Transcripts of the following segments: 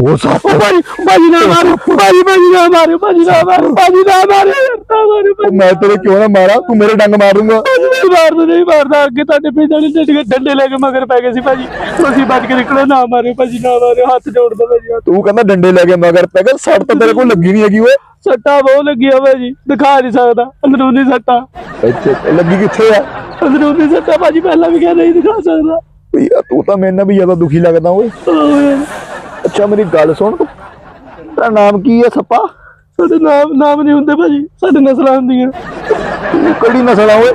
ਉਹ ਸੱਪ ਭਾਜੀ ਭਾਜੀ ਨਾ ਮਾਰੋ ਭਾਜੀ ਭਾਜੀ ਨਾ ਮਾਰੋ ਭਾਜੀ ਨਾ ਮਾਰੋ ਭਾਜੀ ਨਾ ਮਾਰੋ ਨਾ ਮਾਰੋ ਭਾਜੀ ਮੈਂ ਤੇਰੇ ਕਿਉਂ ਨਾ ਮਾਰਾਂ? ਤੂੰ ਮੇਰੇ ਡੰਗ ਮਾਰ ਦੂੰਗਾ। ਨਹੀਂ ਮਾਰਦਾ ਨਹੀਂ ਮਾਰਦਾ। ਅੱਗੇ ਤੁਹਾਡੇ ਪਿੰਡ ਵਾਲੇ ਡੰਡੇ ਡੰਡੇ ਲੈ ਕੇ ਮਗਰ ਪੈ ਗਏ ਸੀ ਭਾਜੀ ਤੁਸੀਂ ਬਚ ਕੇ ਨਿਕਲੋ ਨਾ ਮਾਰਿਓ ਭਾਜੀ ਨਾ ਮਾਰਿਓ ਹੱਥ ਜੋੜਦਾ ਭਾਜੀ ਹੱਥ। ਤੂੰ ਕਹਿੰਦਾ ਡੰਡੇ ਲੈ ਕੇ ਮਗਰ ਪੈ ਗਿਆ ਸੱਟ ਤਾਂ ਤੇਰੇ ਕੋਲ ਲੱਗੀ ਨਹੀਂ ਹੈਗੀ ਓਏ। ਸੱਟਾਂ ਬਹੁਤ ਲੱਗੀਆਂ ਭਾਜੀ ਦਿਖਾ ਨਹੀਂ ਸਕਦਾ ਅੰਦਰੂਨੀ ਸੱਟਾਂ। ਇੱਥੇ ਤੇ ਲੱਗੀ ਕਿੱਥੇ ਆ? ਅੰਦਰੂਨੀ ਸੱਟਾਂ ਭਾਜੀ ਪਹਿਲਾਂ ਵੀ ਕਿਹਾ ਨਹੀਂ ਦਿਖਾ ਸਕਦਾ। ਯਾਰ ਤੂੰ ਤਾਂ ਮੇਰੇ ਨਾਲ ਵੀ ਜ਼ਿਆਦਾ ਦੁਖੀ ਲੱਗਦਾ ਓਏ। ਅੱਛਾ ਮੇਰੀ ਗੱਲ ਸੁਣ। ਤੇਰਾ ਨਾਮ ਕੀ ਹੈ ਸੱਪਾ? ਸਾਡੇ ਨਾਮ ਨਾਮ ਨਹੀਂ ਹੁੰਦੇ ਭਾਜੀ। ਸਾਡੇ ਨਸਲਾਂ ਹੁੰਦੀਆਂ। ਤੂੰ ਕਿਹੜੀ ਨਸਲ ਆ ਓਏ?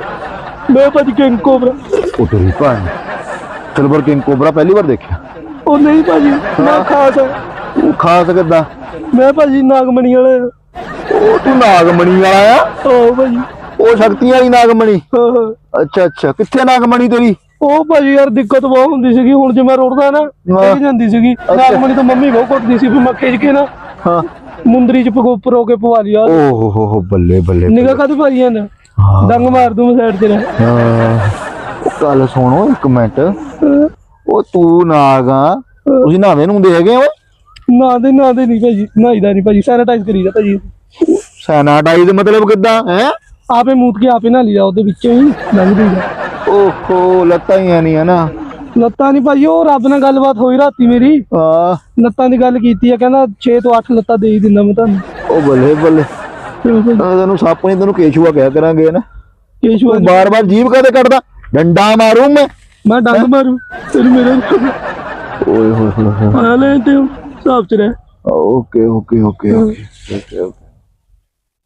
ਮੈਂ ਭਾਜੀ ਕਿੰਗ ਕੋਬਰਾ। ਉਹ ਤੇਰੀ ਭੈਣ। ਸਿਲਵਰ ਕਿੰਗ ਕੋਬਰਾ ਪਹਿਲੀ ਵਾਰ ਦੇਖਿਆ? ਉਹ ਨਹੀਂ ਭਾਜੀ ਮੈਂ ਖਾਸ ਆ। ਤੂੰ ਖਾਸ ਕਿੱਦਾਂ? ਮੈਂ ਭਾਜੀ ਨਾਗਮਣੀ ਵਾਲਾ ਆ। ਉਹ ਤੂੰ ਨਾਗਮਣੀ ਵਾਲਾ ਆ? ਆਹੋ ਭਾਜੀ। ਉਹ ਸ਼ਕਤੀਆਂ ਵਾਲੀ ਨਾਗਮਣੀ? ਹਾਂ ਹਾਂ। ਅੱਛਾ ਅੱਛਾ। ਕਿੱਥੇ ਨਾਗਮਣੀ ਤੇਰੀ? ਉਹ ਭਾਜੀ ਯਾਰ ਦਿੱਕਤ ਬਹੁਤ ਹੁੰਦੀ ਸੀਗੀ ਹੁਣ ਜੇ ਮੈਂ ਰੋੜਦਾ ਨਾ ਡਿੱਗ ਜਾਂਦੀ ਸੀਗੀ। ਨਾਗਮਣੀ ਤੋਂ ਮੰਮੀ ਬਹੁਤ ਕੁੱਟਦੀ ਸੀ ਫਿਰ ਮੈਂ ਖਿੱਚ ਕੇ ਨਾ ਹਾਂ। ਮੁੰਦਰੀ ਚ ਪਗੋ ਪਰੋ ਕੇ ਪਵਾ ਲਿਆ। ਓ ਹੋ ਹੋ ਹੋ ਬੱਲੇ ਬੱਲੇ। ਨਿਗਾ ਕਾਹਦੇ ਭਾਜੀ ਜਾਂਦਾ ਹਾਂ। ਡੰਗ ਮਾਰ ਦੂੰ ਮੈਂ ਸਾਈਡ ਤੇ ਹਾਂ। ਗੱਲ ਸੁਣੋ ਇੱਕ ਮਿੰਟ। ਉਹ ਤੂੰ ਨਾਗਾ ਤੁਸੀਂ ਨਾਵੇਂ ਨੂੰ ਹੁੰਦੇ ਹੈਗੇ ਓਏ ਨਾ ਦੇ ਨਾ ਦੇ ਨਹੀਂ ਭਾਜੀ। ਨਾਈਦਾ ਨਹੀਂ ਭਾਜੀ। ਸੈਨੀਟਾਈਜ਼ ਕਰੀਦਾ ਭਾਜੀ। ਸੈਨਾਟਾਈਜ਼ ਮਤਲਬ ਕਿੱਦਾਂ ਹੈ? ਆਪੇ ਮੂਤ ਕੇ ਆਪੇ ਨਾ ਲਿਆ ਉਹਦੇ ਵਿੱਚੋਂ ਹੀ ਲੰਘ ਦੂਗਾ ਓਹੋ ਲੱਤਾਂ ਹੀ ਨਹੀਂ ਹੈ ਨਾ। ਲੱਤਾਂ ਨਹੀਂ ਭਾਜੀ ਉਹ ਰੱਬ ਨਾਲ ਗੱਲਬਾਤ ਹੋਈ ਰਾਤੀ ਮੇਰੀ। ਆ ਲੱਤਾਂ ਦੀ ਗੱਲ ਕੀਤੀ ਆ ਕਹਿੰਦਾ 6 ਤੋਂ 8 ਲੱਤਾਂ ਦੇ ਹੀ ਦਿੰਦਾ ਮੈਂ ਤੁਹਾਨੂੰ। ਉਹ ਬੱਲੇ ਬੱਲੇ। ਤੈਨੂੰ ਸੱਪ ਨਹੀਂ ਤੈਨੂੰ ਕੇਸ਼ੂਆ ਕਿਹਾ ਕਰਾਂਗੇ ਨਾ? ਕੇਸ਼ੂ ਆ- ਬਾਰ ਬਾਰ ਜੀਭ ਕਦੇ ਕੱਢਦਾ? ਡੰਡਾ ਮਾਰੂ ਮੈਂ। ਮੈਂ ਡੰਗ ਮਾਰੂ ਤੈਨੂੰ ਮੇਰੇ ਓਏ ਹੋਏ ਹੋਏ ਆ ਲੈ ਤੇ ਸਾਫ਼ ਚ ਰਹਿ। Okay okay okay okay okay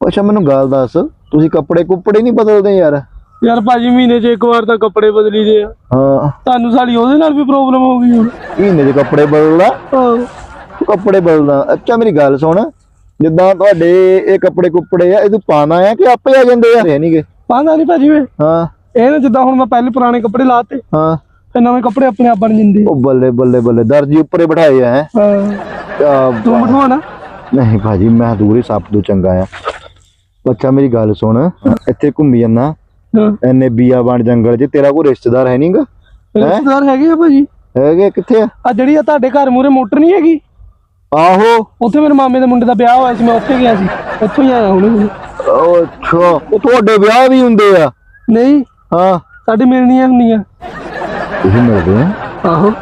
ਅੱਛਾ ਮੈਨੂੰ ਗੱਲ ਦੱਸ। ਤੁਸੀਂ ਕੱਪੜੇ ਕੁੱਪੜੇ ਨਹੀਂ ਬਦਲਦੇ ਯਾਰ? ਯਾਰ ਭਾਜੀ ਮਹੀਨੇ 'ਚ ਇੱਕ ਵਾਰ ਤਾਂ ਕੱਪੜੇ ਬਦਲੀ ਦੇ ਆ। ਹਾਂ। ਤੁਹਾਨੂੰ ਸਾਲੀ ਉਹਦੇ ਨਾਲ ਵੀ ਪ੍ਰੋਬਲਮ ਹੋ ਗਈ ਹੁਣ। ਮਹੀਨੇ 'ਚ ਕੱਪੜੇ ਬਦਲਦਾ। ਤੂੰ ਕੱਪੜੇ ਬਦਲਦਾ। ਅੱਛਾ ਮੇਰੀ ਗੱਲ ਸੁਣ। ਜਿੱਦਾਂ ਤੁਹਾਡੇ ਇਹ ਕੱਪੜੇ ਕੁੱਪੜੇ ਆ ਇਹ ਤੂੰ ਪਾਣਾ ਆ ਕਿ ਆਪੇ ਆ ਜਾਂਦੇ ਆ? ਨਹੀਂਗੇ। ਪਾਉਂਦਾ ਨਹੀਂ ਭਾਜੀ ਵੇ ਹਾਂ। ਇਹ ਨਾ ਜਿੱਦਾਂ ਹੁਣ ਮੈਂ ਪਹਿਲੇ ਪੁਰਾਣੇ ਕੱਪੜੇ ਲਾਤੇ ਹਾਂ। ਤੇ ਨਵੇਂ ਕੱਪੜੇ ਆਪਣੇ ਆਪ ਬਣ ਜਾਂਦੇ ਉਹ ਬੱਲੇ ਬੱਲੇ ਬੱਲੇ। ਦਰਜੀ ਉੱਪਰੇ ਬਿਠਾਏ ਆ ਹੈ। ਹਾਂ। ਤੂੰ ਬਿਠਵਾ ਨਾ ਨਹੀਂ ਭਾਜੀ ਮੈਂ ਦੂਰੀ ਸੱਪ ਤੋਂ ਚੰਗਾ ਆ। ਬੱਚਾ ਮੇਰੀ ਗੱਲ ਸੁਣ। ਇੱਥੇ ਘੁੰਮੀ ਜਾਂਦਾ। ਹਾਂ। ਐਨੇ ਬੀਆ ਬਣ ਜੰਗਲ 'ਚ ਤੇਰਾ ਕੋਈ ਰਿਸ਼ਤੇਦਾਰ ਹੈ ਨਹੀਂਗਾ ਰਿਸ਼ਤੇਦਾਰ ਹੈਗੇ ਆ ਭਾਜੀ। ਹੈਗੇ ਕਿੱਥੇ ਆ? ਆ ਜਿਹੜੀ ਆ ਤੁਹਾਡੇ ਘਰ ਮੂਰੇ ਮੋਟਰ ਨਹੀਂ ਹੈਗੀ? ਆਹੋ। ਉੱਥੇ ਮੇਰੇ ਮਾਮੇ ਦੇ ਮੁੰਡੇ ਦਾ ਵਿਆਹ ਹੋਇਆ ਸੀ ਮੈਂ ਉੱਥੇ ਗਿਆ ਸੀ। ਉੱਥੋਂ ਹੀ ਆਇਆ ਹੁਣ ਉਹ ਅੱਛਾ ਉਹ ਤੁਹਾਡੇ ਵਿਆਹ ਵੀ ਹੁੰਦੇ ਆ? ਨਹੀਂ। ਹਾਂ। ਸਾਡੇ ਮਿਲਣੀਆਂ ਹੁੰਦੀਆਂ। ਤੁਸੀਂ ਮਿਲਦੇ ਆ? ਆਹੋ।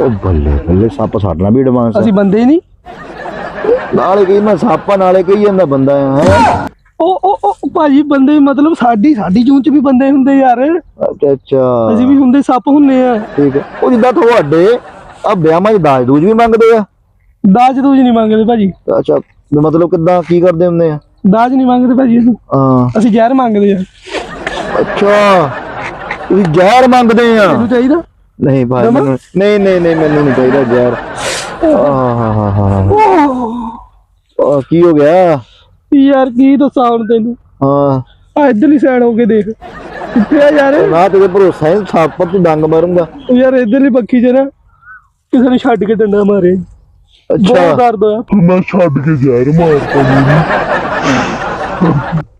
ਉਹ ਬੱਲੇ ਬੱਲੇ ਸੱਪ ਸਾਡਣਾ ਵੀ ਐਡਵਾਂਸ ਅਸੀਂ ਬੰਦੇ ਹੀ ਨਹੀਂ। ਨਾਲੇ ਕਹੀ ਮੈਂ ਸੱਪਾਂ ਨਾਲੇ ਕਹੀ ਜਾਂਦਾ ਬੰਦਾ ਆ ਹੈਂ? ਉਹ ਉਹ ਉਹ ਭਾਜੀ ਬੰਦੇ ਮਤਲਬ ਸਾਡੀ ਸਾਡੀ ਜੂਨ ਚ ਵੀ ਬੰਦੇ ਹੁੰਦੇ ਯਾਰ। ਅੱਛਾ ਅੱਛਾ। ਅਸੀਂ ਵੀ ਹੁੰਦੇ ਸੱਪ ਹੁੰਨੇ ਆ। ਠੀਕ ਹੈ। ਉਹ ਜਿੱਦਾਂ ਤੁਹਾਡੇ ਆ ਵਿਆਹਾਂ 'ਚ ਦਾਜ ਦੂਜ ਵੀ ਮੰਗਦੇ ਆ? ਦਾਜ ਦੂਜ ਨਹੀਂ ਮੰਗਦੇ ਭਾਜੀ। ਅੱਛਾ ਵੀ ਮਤਲਬ ਕਿੱਦਾਂ ਕੀ ਕਰਦੇ ਹੁੰਦੇ ਆ? ਦਾਜ ਨਹੀਂ ਮੰਗਦੇ ਭਾਜੀ ਅਸੀਂ। ਹਾਂ। ਅਸੀਂ ਜ਼ਹਿਰ ਮੰਗਦੇ ਆ। ਅੱਛਾ ਤੁਸੀਂ ਜ਼ਹਿਰ ਮੰਗਦੇ ਆ? ਤੈਨੂੰ ਚਾਹੀਦਾ? ਨਹੀਂ ਭਾਈ ਮੈਨੂੰ ਨਹੀਂ ਨਹੀਂ ਨਹੀਂ ਮੈਨੂੰ ਨਹੀਂ ਚਾਹੀਦਾ ਜ਼ਹਿਰ। ਆਹ ਹਾ ਹਾ ਹਾ ਕੀ ਹੋ ਗਿਆ? ਯਾਰ ਕੀ ਦੱਸਾਂ ਹੁਣ ਤੈਨੂੰ? ਹਾਂ। ਆ ਇਧਰਲੀ ਸਾਈਡ ਹੋ ਕੇ ਦੇਖ। ਕਿੱਥੇ ਆ ਯਾਰ? ਨਾ ਤੇਰੇ ਭਰੋਸਾ ਹੈ ਸੱਪ ਤੂੰ ਡੰਗ ਮਾਰੂੰਗਾ। ਉਹ ਯਾਰ ਇਧਰਲੀ ਪੱਖੀ 'ਚ ਨਾ ਕਿਸੇ ਨੇ ਛੱਡ ਕੇ ਡੰਡਾ ਮਾਰਿਆ ਬਹੁਤ ਅੱਛਾ ਦਰਦ ਹੋਇਆ। ਮੈਂ ਛੱਡ ਕੇ ਜ਼ਹਿਰ ਮਾਰਤਾ